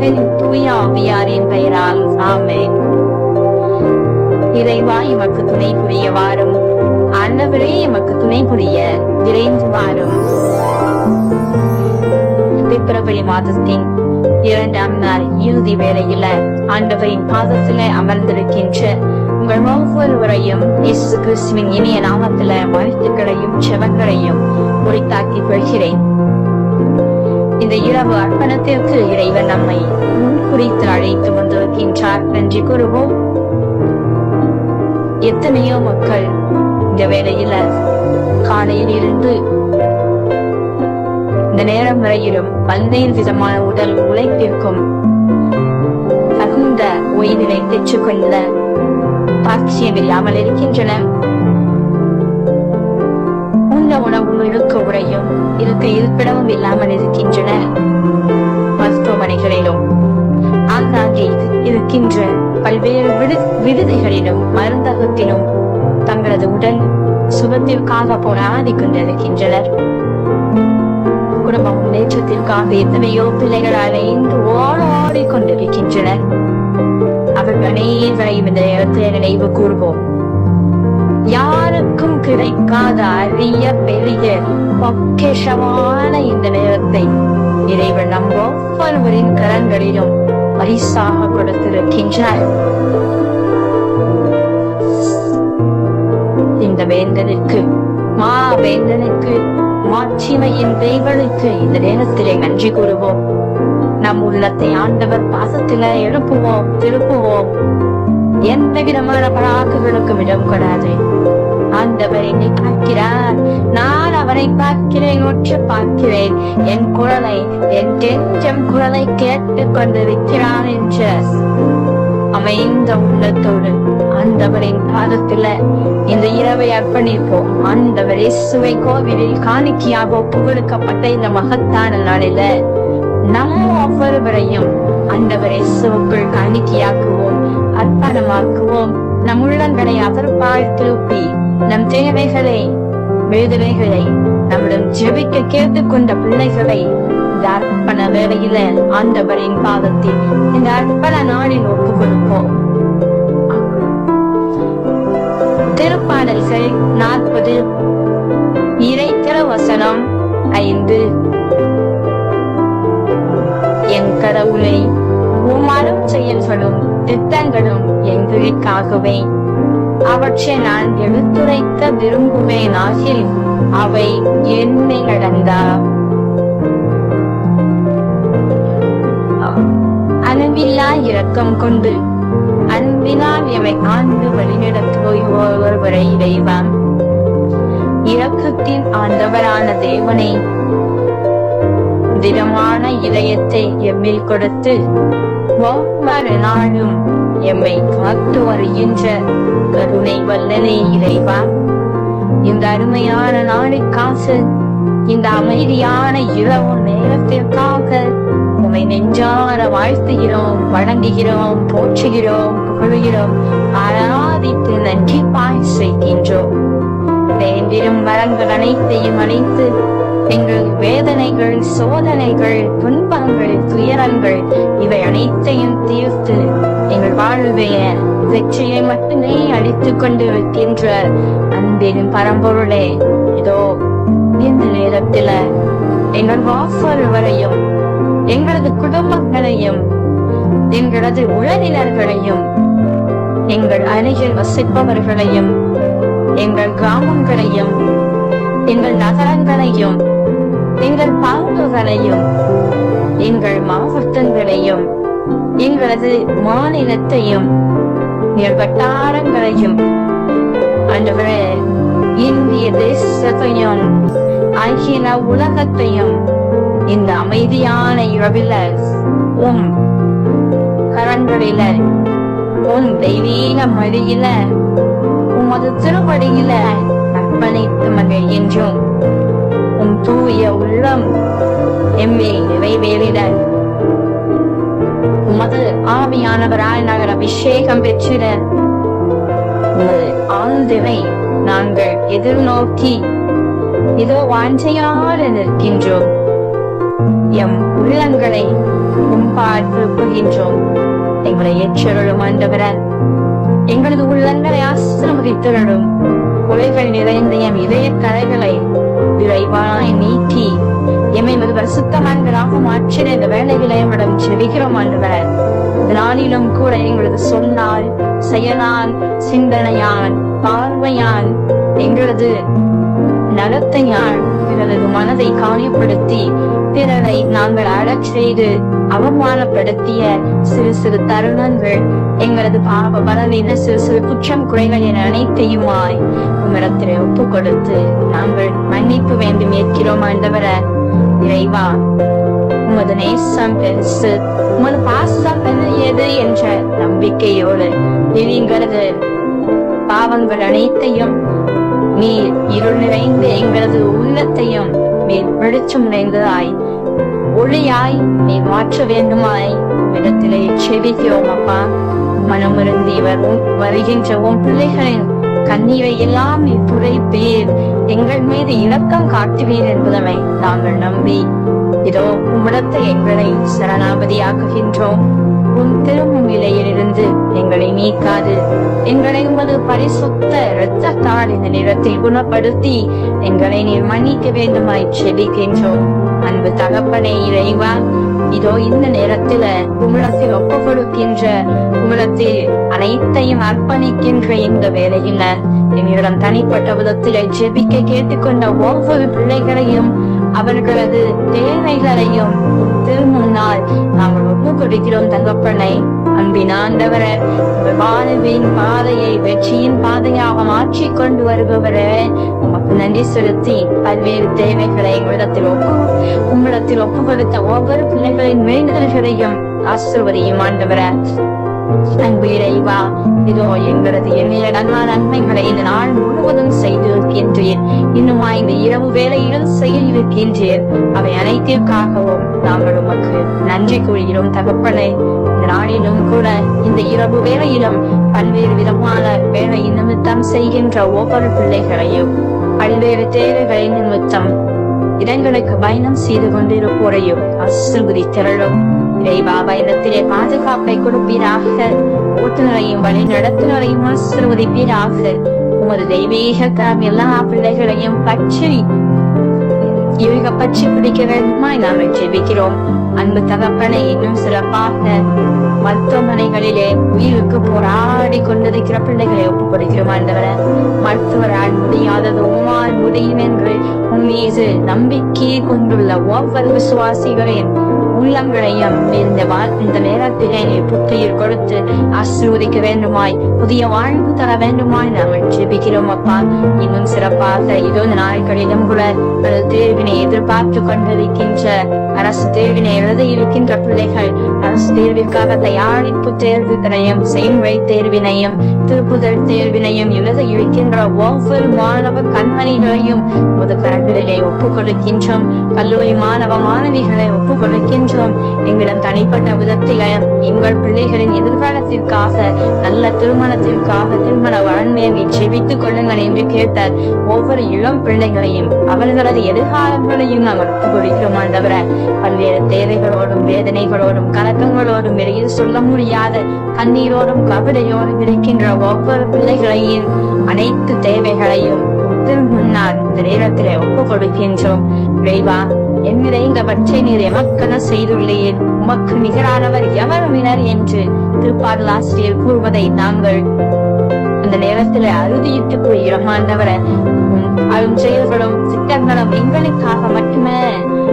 மகன் தூய ஆவியாரின் பெயரால். ஆமென். இறைவா எமக்கு துணை புரிய வாரும். ஆண்டவரே எமக்கு துணை புரிய விரைந்து வாரும். பிப்ரவரி மாதத்தின் இரண்டாம் நாள் இறுதி வேளையில ஆண்டவரின் பாதத்தில அமர்ந்திருக்கின்ற உங்கள் ஒவ்வொருவரையும் இயேசு கிறிஸ்துவின் இனிய நாமத்தில வாழ்த்துக்களையும் செவங்களையும் உரித்தாக்கி கொள்கிறேன். இந்த இரவு அர்ப்பணத்திற்கு இறைவன் நம்மை முன்குறித்து அழைத்து வந்திருக்கின்றார். நன்றி கூறுவோம். எத்தனையோ மக்கள் இந்த வேளையில காலையில் இருந்து இந்த நேரம் வரையிலும் பல்வேறு விதமான உடல் உழைப்பிற்கும் தகுந்த ஓய்வினை பெற்றுக்கொள்ள பாக்கியம் இல்லாமல் இருக்கின்றன. உள்ள உணவு இழுக்க உரையும் இருக்க இருப்பிடமும் இல்லாமல் இருக்கின்றன. மருத்துவமனைகளிலும் ஆங்காங்கே இருக்கின்ற பல்வேறு விடு விடுதிகளிலும் மருந்தகத்திலும் தங்களது உடல் சுகத்திற்காக போராடி கொண்டிருக்கின்றனர் குடும்ப முன்னேற்றத்திற்காக எத்தனையோ பிள்ளைகள் அலைந்து ஓடாடி கொண்டிருக்கின்றனர் அவர்கள் அனைவரையும் இந்த நேரத்தில் நினைவு கூறுவோம் யாருக்கும் கிடைக்காத அரிய பெரிய பொக்கிஷமான இந்த நேரத்தை இறைவன் நம் ஒவ்வொருவரின் கரங்களிலும் பரிசாக கொடுத்திருக்கின்றார். இந்த வேந்தனுக்கு மா வேந்தனுக்கு மாட்சிமையின் தேவனுக்கு இந்த நேரத்திலே நன்றி கூறுவோம். நம் உள்ளத்தை ஆண்டவர் பாசத்தில எழுப்புவோம் திருப்புவோம். எந்த விதமான பழாக்குகளுக்கும் இடம் கொடாது. ஆண்டவர் என்னை பார்க்கிறார். நான் அவரை பார்க்கிறேன் உற்று பார்க்கிறேன். என் குரலை என் கெஞ்சம் குரலை கேட்டுக் கொண்டிருக்கிறான் என்று. அமைந்த உள்ளத்தோடு ஆண்டவரின் பாதத்துல இந்த இரவை அர்ப்பணிப்போம். ஆண்டவர் இயேசுவை கோவிலில் காணிக்கையாக புகழுக்கப்பட்ட இந்த மகத்தான நாளில நம் ஒவ்வொருவரையும் ஆண்டவர் இயேசுவுக்குள் காணிக்கையாக்குவோம். அர்ப்பணமாக்குவோம் நம் உள்ளங்களை அதற்பால் திருப்பி நம் தேவைகளை வேதனைகளை நம்மிடம் ஜெபிக்க கேட்டுக்கொண்ட பிள்ளைகளை இந்த அர்ப்பண வேலையில ஆண்டவரின் பாதத்தில் இந்த அர்ப்பண நாளில் ஒப்பு கொடுப்போம் திருப்பாடல்கள் நாற்பது இறை திருவசனம் ஐந்து. என் கடவுளை திட்டங்களும் எங்களுக்காகவே அவற்றை நான் எடுத்துரைக்க விரும்புவேன் ஆகில் அவை என்னை நடந்தா? அன்பில்லா இரக்கம் கொண்டு அன்பினால் எமை ஆண்டு வழிநடத்துவோர் ஒருவரை இறைவான். இரக்கத்தின் ஆண்டவரான தேவனை திடமான இதயத்தை எம்மில் கொடுத்து ஒவ்வொரு நாளும் எம்மை காத்து வருகின்ற கருணை வல்லனே இறைவா. இந்த அருமையான நாளுக்காக இந்த அமைதியான இரவு நேரத்திற்காக உமை நெஞ்சார வாழ்த்துகிறோம் வணங்குகிறோம் போற்றுகிறோம் புகழுகிறோம் ஆராதித்து நன்றி பாய் செய்கின்றோம். வேண்டிடும் வரங்கள் அனைத்தையும் அனைத்து எங்கள் வேதனைகள் சோதனைகள் துன்பங்கள் துயரங்கள் இவை அனைத்தையும் தீர்த்து எங்கள் வாழ்வைய வெற்றியை மட்டுமே அழித்துக் கொண்டு இருக்கின்ற அன்பின் பரம்பொருளே. இதோ இந்த நேரத்துல எங்கள் ஒவ்வொருவரையும் எங்களது குடும்பங்களையும் எங்களது உறவினர்களையும் எங்கள் அருகில் வசிப்பவர்களையும் எங்கள் கிராமங்களையும் எங்கள் நகரங்களையும் எங்கள் பாங்குகளையும் எங்கள் மாவட்டங்களையும் எங்களது மாநிலத்தையும் வட்டாரங்களையும் ஆண்டவரே இந்திய தேசத்தையும் அகில உலகத்தையும் இந்த அமைதியான இரவில உம் கரங்களில உன் தெய்வீக மொழியில உமது திருவடியில அர்ப்பணித்து மகிழ்கின்றோம். உன் தூய உள்ளம் எம்மே நிறைவேறிட. உமது ஆவியானவரால் நாங்கள் அபிஷேகம் பெற்றிட. உமது ஆழ்ந்தவை நாங்கள் எதிர்நோக்கி இதோ வாஞ்சையோடு நிற்கின்றோம். எம் உள்ளங்களை உம்பால் எங்களை ஏற்றருளும் ஆண்டவரே. எங்களது உள்ளங்களை ஆசிரமதித்தருளும் உலைகள் நிறைந்த எம் இதய கலைகளை விரைவாய் நீக்கி எம்மை மிக பரிசுத்தமானவராக மாற்றின இந்த வேலைகளை எம்மிடம் செவிக்கிறோம் ஆண்டவரே. இந்த நாளிலும் கூட எங்களது சொன்னால் செயலால் சிந்தனையால் பார்வையால் எங்களது நலத்தையால் எங்களது மனதை காயப்படுத்தி பிறரை நாங்கள் அழச் செய்து அவமானப்படுத்திய சிறு சிறு தருணங்கள் எங்களது பாவ பலவீன சிறு சிறு குற்றம் குறைகள் என அனைத்தையுமாய் உம்மிடத்திலே ஒப்பு கொடுத்து நாங்கள் மன்னிப்பு வேண்டும் ஏற்கிறோம் ஆண்டவர? இறைவா உமது நேசம் பெருசு உமது பாசம் பெரியது என்ற நம்பிக்கையோடு எங்களது பாவங்கள் அனைத்தையும் நீர் இருள் நிறைந்து எங்களது உள்ளத்தையும் வெளிச்சம் நிறைந்ததாய் ஒளியாய் நீ மாற்ற வேண்டுமாய். இடத்திலே செவிக்கிறோம் அப்பா. மனமிருந்தி வரும் வருகின்ற உன் பிள்ளைகளின் கண்ணீரை எல்லாம் நீ துடைப்பீர். எங்கள் மீது இரக்கம் காட்டுவீர் என்பதனை நாங்கள் நம்பி இதோ உம்மிடத்தை எங்களை சரணாபதியாக்குகின்றோம். உன் திருமுன்னிலையிலிருந்து எங்களை நீக்காது. எங்களை உமது பரிசுத்த இரத்தத்தால் இந்த நிறத்தில் குணப்படுத்தி எங்களை நீர் மன்னிக்க வேண்டுமாய் செபிக்கின்றோம். அன்பு தகப்பனே இறைவா இதோ இந்த நேரத்துல உமிழத்தில் ஒப்பு கொடுக்கின்ற உமிழத்தில் அனைத்தையும் அர்ப்பணிக்கின்ற இந்த வேலையில எங்களிடம் தனிப்பட்ட விதத்தில் ஜெபிக்க கேட்டுக்கொண்ட ஒவ்வொரு பிள்ளைகளையும் அவர்களது தேவைகளையும் திருமுன்னால் நாங்கள் ஒப்பு கொடுக்கிறோம் தகப்பனை. அன்பின் ஆண்டவரே வாழ்வின் பாதையை வெற்றியின் பாதையாக மாற்றி கொண்டு வருபவரே உமக்கு நன்றி செலுத்தி பல்வேறு தேவைகளை உங்களிடத்தில் ஒப்பு உங்களிடத்தில் ஒப்பு கொடுத்த ஒவ்வொரு பிள்ளைகளின் வேண்டுதல்களையும் ஆசிர்வதியும் ஆண்டவரே. அன்பு இறைவா இதோ எங்களது எண்ணிலடங்கா நன்மைகளை இந்த நாள் முழுவதும் செய்து இருக்கின்றேன் இன்னுமா இந்த இரவு வேலையிலும் செய்ய இருக்கின்றேன் அவை அனைத்திற்காகவும் நாங்கள் உமக்கு நன்றி கூறுகிறோம் தகப்பனை. இந்த நாளிலும் கூட இந்த இரவு வேலையிலும் பல்வேறு விதமான வேலை நிமித்தம் செய்கின்ற ஒவ்வொரு பிள்ளைகளையும் பல்வேறு தேவைகளை நிமித்தம் இடங்களுக்கு பயணம் செய்து கொண்டிருப்போரையும் ஆசிர்வதித்திரளும் இறைவா பயணத்திலே பாதுகாப்பை கொடுப்பீராக ஓட்டுநரையும் வழி நடத்துனரையும் ஆசிர்வதிப்பீராக உமது தெய்வீக கரம் எல்லா பிள்ளைகளையும் பற்றி இவங்க பற்றி பிடிக்க வேண்டுமாய் நாம் ஜெபிக்கிறோம் அன்பு தகப்பனை இன்னும் சிறப்பாக மருத்துவமனைகளிலே உயிருக்கு போராடி கொண்டிருக்கிற பிள்ளைகளை ஒப்புக் கொடுக்கிறோம் ஆண்டவரே மருத்துவரால் முடியாதது உமால் முடியும் என்று உன் மீது நம்பிக்கை கொண்டுள்ள ஒவ்வொரு விசுவாசிகளையும் உள்ளங்களையும் இந்த இந்த நேரத்திலே நீ புத்துயிர் கொடுத்து ஆசிர்வதிக்க வேண்டுமாய். புதிய வாழ்வு தர வேண்டுமாய் நாங்கள் ஜெபிக்கிறோம் அப்பா. இன்னும் சிறப்பாக இதோ இந்த நாட்களிலும் கூட தேர்வினை எதிர்பார்த்து கொண்டிருக்கின்ற அரசு தேர்வினை எழுத இருக்கின்ற பிள்ளைகள் அரசு தேர்விற்காக தயாரிப்பு தேர்வுகளையும் செயல்முறை தேர்வினையும் திருப்புதல் தேர்வினையும் எழுத இருக்கின்ற ஒவ்வொரு மாணவ கண்மணிகளையும் ஒரு கரங்களிலே ஒப்புக் கொடுக்கின்றோம். கல்லூரி மாணவ மாணவிகளை ஒப்புக் கொடுக்கின்றோம் எங்களிடம் தனிப்பட்ட விதத்தில எங்கள் பிள்ளைகளின் எதிர்காலத்திற்காக நல்ல திருமணத்திற்காக திருமண வரன்மையை செவித்துக் கொள்ளுங்கள் என்று கேட்ட ஒவ்வொரு இளம் பிள்ளைகளையும் அவர்களது எதிர்காலங்களையும் நாங்கள் ஒப்புக் தவிர பல்வேறு தேவைகளோடும் வேதனைகளோடும் கலக்கங்களோடும் வெளியில் சொல்ல முடியாத கண்ணீரோடும் கவிதையோடும் இருக்கின்ற ஒவ்வொரு பிள்ளைகளையும் அனைத்து தேவைகளையும் முன்னால் இந்த நேரத்திலே ஒப்புக் கொடுக்கின்றோம் விரைவா என் நிறைந்தவற்றை நீர் எமக்கென செய்துள்ளேன். உமக்கு நிகரானவர் எவருவினர் என்று திருப்பாடலாசிரியர் கூறுவதை நாங்கள் அந்த நேரத்தில் அறுதியிட்டு போகிறோம் ஆண்டவர. அரும் செயல்களும் திட்டங்களும் எங்களுக்காக மட்டுமே.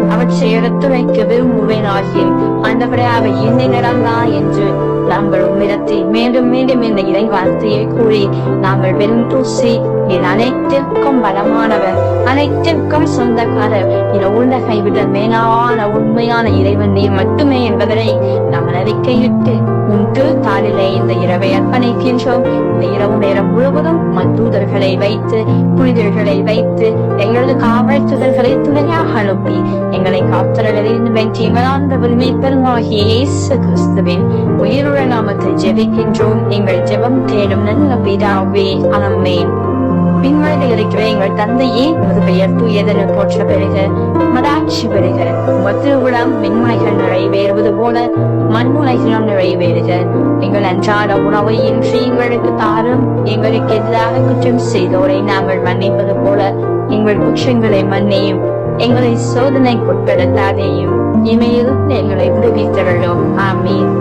அவற்றை எடுத்துரைக்க விரும்புவேன் ஆகிய ஆண்டவரே அவை என்னை நடந்தா என்று நாங்கள் உம்மிடத்தில் மீண்டும் மீண்டும் இந்த இறை வார்த்தையை கூறி நாங்கள் வெறும் தூசி என் அனைத்திற்கும் பலமானவர் அனைத்திற்கும் சொந்தக்காரர். என உலகை விட மேலான உண்மையான இறைவன் நீர் மட்டுமே என்பதனை நாங்கள் அறிக்கையிட்டு உன் திருத்தாளிலே இந்த இரவை அர்ப்பணிக்கின்றோம் இந்த இரவு நேரம் முழுவதும் மத்தூதர்களை வைத்து புனிதர்களை வைத்து எங்களது காவல் துதர்களை துணையாக அனுப்பி எங்களை காத்தலிருந்து வெற்றி எங்கள் ஆண்டவர் மீட்பெருமாகிய இயேசு கிறிஸ்துவின் உயிருள்ள நாமத்தை ஜெபிக்கின்றோம். எங்கள் ஜெபம் தேடும் நல்ல பிதாவே அனம்மேன் பின்வழி இருக்கிற எங்கள் தந்தையே பெயர் தூயதென போற்ற பெருக காட்சி உமாட்சி வருக மத்திருவிடம் மின்முனைகள் நிறைவேறுவது போல மண்முனைகளும் நிறைவேறுக. எங்கள் அன்றாட உணவை இன்றி எங்களுக்கு தாரும். எங்களுக்கு எதிராக குற்றம் செய்தோரை நாங்கள் மன்னிப்பது போல எங்கள் குற்றங்களை மன்னியும். எங்களை சோதனைக்குட்படுத்தாதேயும் இமையிலிருந்து எங்களை விடுவித்தருளும். ஆமீன்.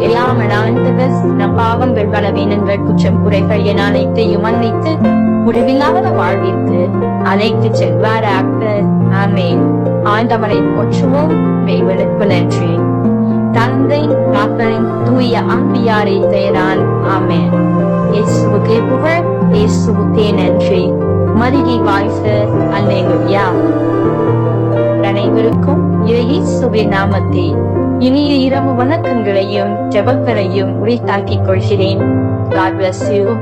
எல்லாம் நம் பாவங்கள் பலவீனங்கள் குற்றம் குறைகள் என அனைத்தையும் மன்னித்து முடிவில்லாத வாழ்விற்கு அழைத்து செல்வாராக. ஆமேன். ஆண்டவரை போற்றுவோம். நன்றி. தந்தை மகன் தூய ஆம்பியாரை பெயரான் ஆமேன். இயேசுவுக்கு புகழ் இயேசுவுக்கே நன்றி. மருகி வாழ்க அல்லேலுயா. அனைவருக்கும் இயேசுவின் நாமத்தை இனிய இரவு வணக்கங்களையும் ஜெபங்களையும் உரித்தாக்கிக் கொள்கிறேன். God bless you.